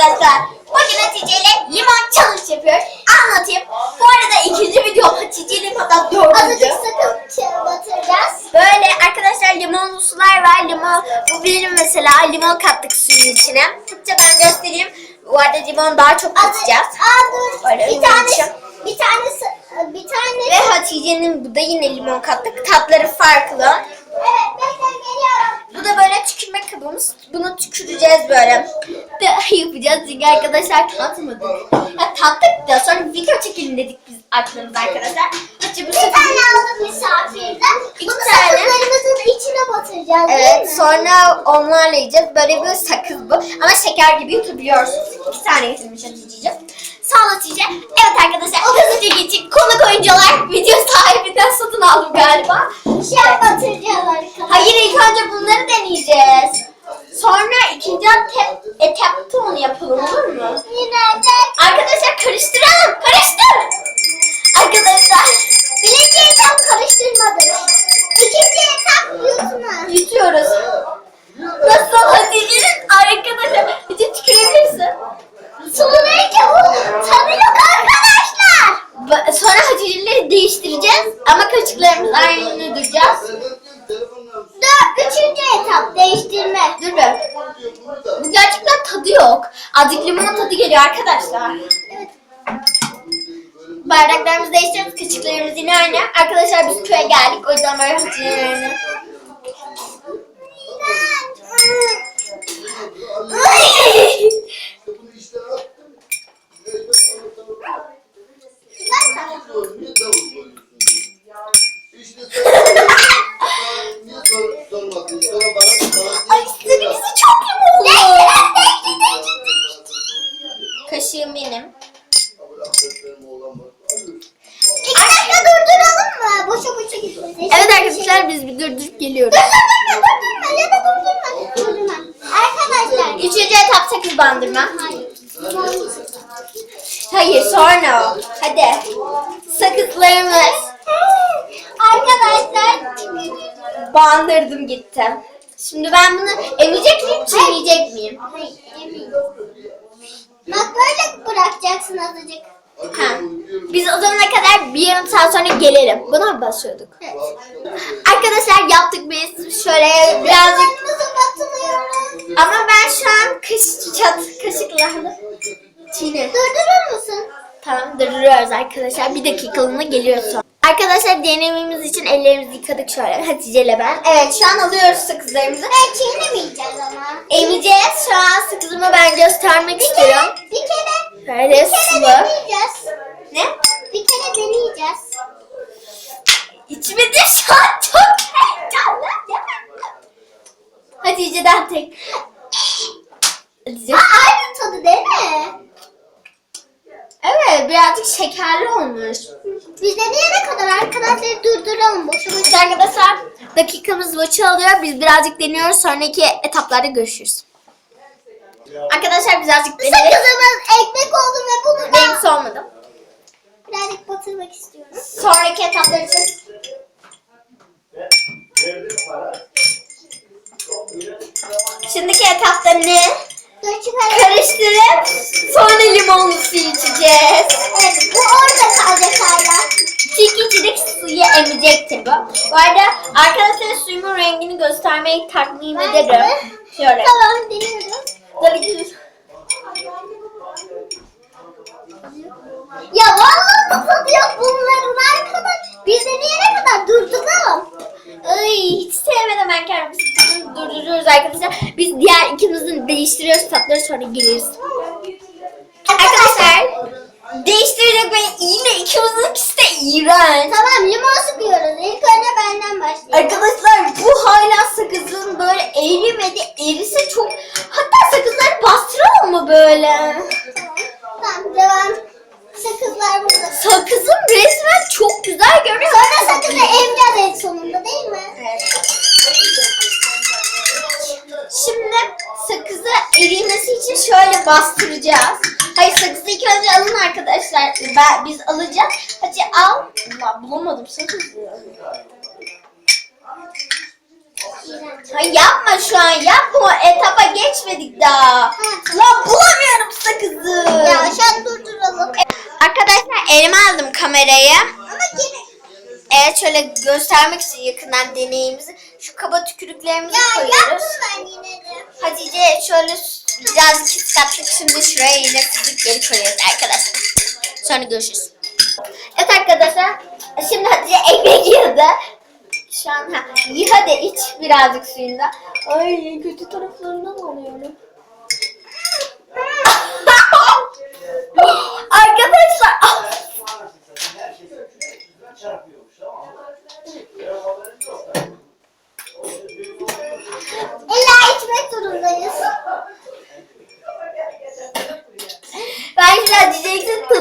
arkadaşlar. Bugün Hatice ile limon challenge yapıyoruz. Anlatayım. Bu arada ikinci video Hatice ile hatta dördüncü. Azıcık sakın batıracağız. Böyle arkadaşlar limonlu sular var. Limon, bu benim mesela limon kattık suyun içine. Hatice ben göstereyim. Bu arada limon daha çok katacağız. Aa dur. Böyle bir tane bir tanesi bir tane Ve Hatice'nin bu da yine limon kattık. Tatları farklı. Evet bekle geliyorum. Bu da böyle tükürme kabımız. Bunu tüküreceğiz böyle. De yapacağız çünkü arkadaşlar tatmadık. Ya tattık da sonra video çekelim dedik biz aklımızda arkadaşlar. Hatice bu Bir sefer... tane aldım misafirden. İki Bunu tane. sakızlarımızın içine batıracağız değil Evet mi? sonra onlarla yiyeceğiz. Böyle bir sakız bu. Ama şeker gibi yutabiliyorsunuz. İki tane getirmiş Hatice'ciğim. Sağ ol Hatice. Evet arkadaşlar hızlıca geçin. Konuk oyuncular video sahibinden satın aldım galiba. Bir şey batıracağız arkadaşlar. Hayır ilk önce bunları deneyeceğiz. Sonra ikinci etap, etapta onu yapalım olur mu? Yine de Arkadaşlar karıştıralım. Karıştır. Arkadaşlar birinci etap karıştırmadık. İkinci etap yutma. yutuyoruz. Nasıl Hatice'nin arkadaşlar. Hatice tükürebilirsin. Sulayınca bu tadı yok arkadaşlar. Ba- Sonra Hatice'leri değiştireceğiz. Ama kaşıklarımız aynı duracağız. Dört, üçüncü etap değiştirme. Dur be. Bu gerçekten tadı yok. Azıcık limonun tadı geliyor arkadaşlar. Evet. Bardaklarımızı değiştiriyoruz. Kaşıklarımız yine aynı. Arkadaşlar biz köye geldik. O yüzden böyle Hatice'lerini. Hayır sonra o. Hadi. Sakızlarımız. Arkadaşlar. Bandırdım gittim. Şimdi ben bunu emecek miyim, çiğneyecek miyim? Hayır, yemeyin. Bak böyle bırakacaksın azıcık. Ha. Biz o zamana kadar bir yarım saat sonra gelelim. Buna mı basıyorduk? Evet. Arkadaşlar yaptık biz. Şöyle birazcık ama ben şu an kış çat kaşıklarla çiğne. Durdurur musun? Tamam durduruyoruz arkadaşlar. Bir dakikalığına geliyor sonra. Arkadaşlar denememiz için ellerimizi yıkadık şöyle Hatice ile ben. Evet şu an alıyoruz sakızlarımızı. Evet çiğnemeyeceğiz ama. Emeceğiz. Şu an sakızımı ben göstermek istiyorum. Bir kere. Böyle Bir kere deneyeceğiz. Ne? Bir kere deneyeceğiz. İçime de şu an çok heyecanlı. Hatice'den tek. Hatice. Aa, aynı tadı değil mi? Evet birazcık şekerli olmuş. Biz deneyene kadar arkadaşları durduralım. Boşu Evet arkadaşlar dakikamız maçı alıyor. Biz birazcık deniyoruz. Sonraki etaplarda görüşürüz. Arkadaşlar birazcık deneyelim. Sakızımız ekmek oldu ve bunu Benim da soğumadı. birazcık batırmak istiyorum. Sonraki etaplar için Şimdiki etapta ne? Karıştırıp sonra limonlu su içeceğiz. Evet bu orada kalacak hala. Çünkü içindeki suyu emecektir bu. Bu arada arkadaşlar suyumun rengini göstermeyi takdim ederim. de. Şöyle. Tamam deniyoruz. Değiştiriyoruz tatları sonra geliriz. Arkadaşlar değiştirdik ve yine ikimizin ikisi de iğrenç. Tamam limon sıkıyoruz. İlk önce benden başlayalım. Arkadaşlar bu hala sakızın böyle erimedi. Erise çok... Hatta sakızları bastıralım mı böyle? Tamam devam. Bastıracağız. Hayır sakızı ilk önce alın arkadaşlar. Ben, biz alacağız. Hadi al. Allah bulamadım sakızı. Hayır yapma şu an yapma. Etapa geçmedik daha. Lan bulamıyorum alamadım. Ya aşağı durduralım. Arkadaşlar elime aldım kamerayı. Ama. Evet şöyle göstermek için yakından deneyimizi. Şu kaba tükürüklerimizi Ya koyuyoruz. yaptım ben yine de. Hatice şöyle birazcık ıskattık. Şimdi şuraya yine süzüp geri koyuyoruz arkadaşlar. Sonra görüşürüz. Evet arkadaşlar. Şimdi Hatice ekmek yiyordu. Şu an ha, iyi hadi iç birazcık suyunda. Ay kötü taraflarından alıyorum. arkadaşlar. İlla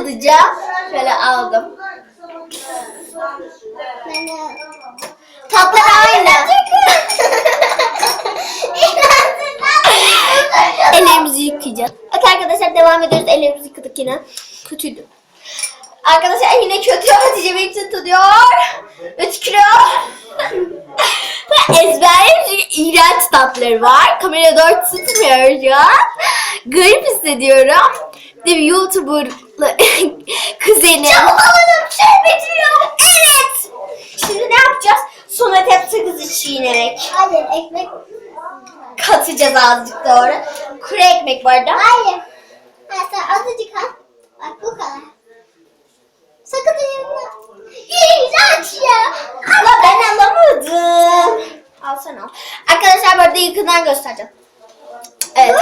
Tadacağım. Şöyle aldım. Tatları aynı. Ellerimizi yıkayacağız. Evet arkadaşlar devam ediyoruz. Ellerimizi yıkadık yine. Kötüydü. Arkadaşlar yine kötü. Hatice benim için tadıyor. Ötükürüyor. Ve ezberlerim çünkü iğrenç tatları var. Kamera doğru tutmuyor şu an. Garip hissediyorum. Bir YouTuber kuzenim. Çabaladım şey bitiriyor. Evet. Şimdi ne yapacağız? Sonra hep sakızı çiğnemek. Hayır ekmek. Katacağız azıcık doğru. Kuru ekmek bu arada. Hayır. Ha, sen azıcık al. Bak bu kadar. Sakın yanına. İğrenç ya. Ama ben alamadım. Al sen al. Arkadaşlar bu arada yakından göstereceğim. Evet.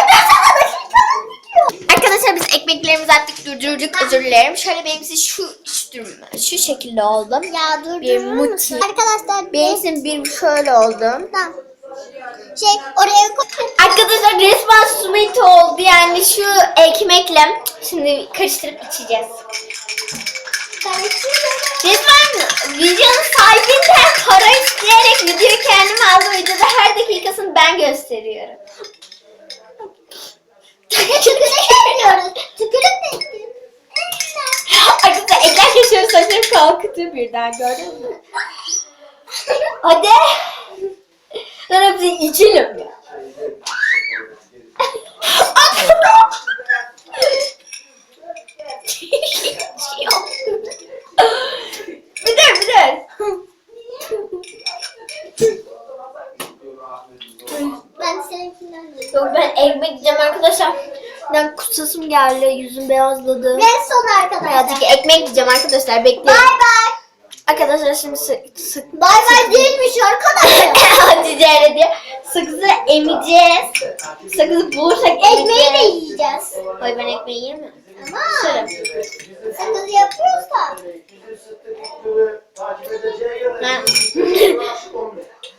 Arkadaşlar biz ekmeklerimizi attık durdurduk özür dilerim. Şöyle benimsi şu şu, şu şekilde oldum. Ya dur Bir muti. Arkadaşlar Benimsin bir şöyle oldum. Tamam. Şey oraya koy. Arkadaşlar resmen sumit oldu yani şu ekmekle. Şimdi karıştırıp içeceğiz. Resmen videonun sahibinden para isteyerek videoyu kendim aldım. Videoda her dakikasını ben gösteriyorum. Tükürük yapıyoruz. Tükürük de ekliyoruz. Arkadaşlar saçlarım kalkıtıyor birden gördün mü? Hadi. Lan hepsini içelim ya. bir dur bir dur. Ben seninkinden de. Yok ben ekmek yiyeceğim arkadaşlar. Ben kusasım geldi yüzüm beyazladı. Ve son arkadaşlar. Birazcık ekmek yiyeceğim arkadaşlar bekleyin. Bay bay. Arkadaşlar şimdi sık sık Bay bay değilmiş arkadaşlar. Hatice öyle diyor. Sakızı emeceğiz. Sakızı bulursak Ekmeği de emeceğiz. yiyeceğiz. Ay ben ekmeği yiyemem. Ama Sırım. sakız yapıyorsa. Ha.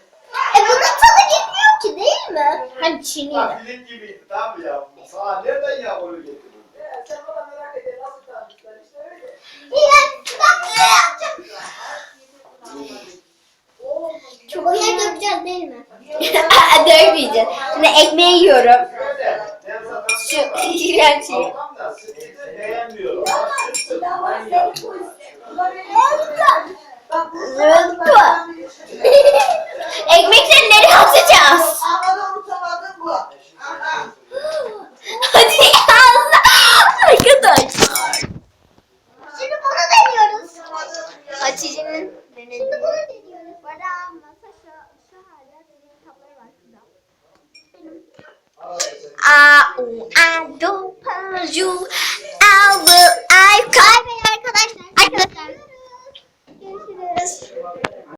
E bunun tadı gitmiyor ki değil mi? Hadi çiğneyelim. Film gibiydi tamam ya. Sana nereden yağmuru getirdin? İğrenç. Ben Çok Oraya dökeceğiz değil mi? Dövmeyeceğiz. Şimdi ekmeği yiyorum. Şu iğrenç şeyi. Tamam da sıkıntı beğenmiyorum. Hatice'nin denediği. Bunu deniyoruz. Bana masa şu, şu hala senin kapları var şurada. I, oh, I don't punish you. I will, I cry. Arkadaşlar. Arkadaşlar. Görüşürüz.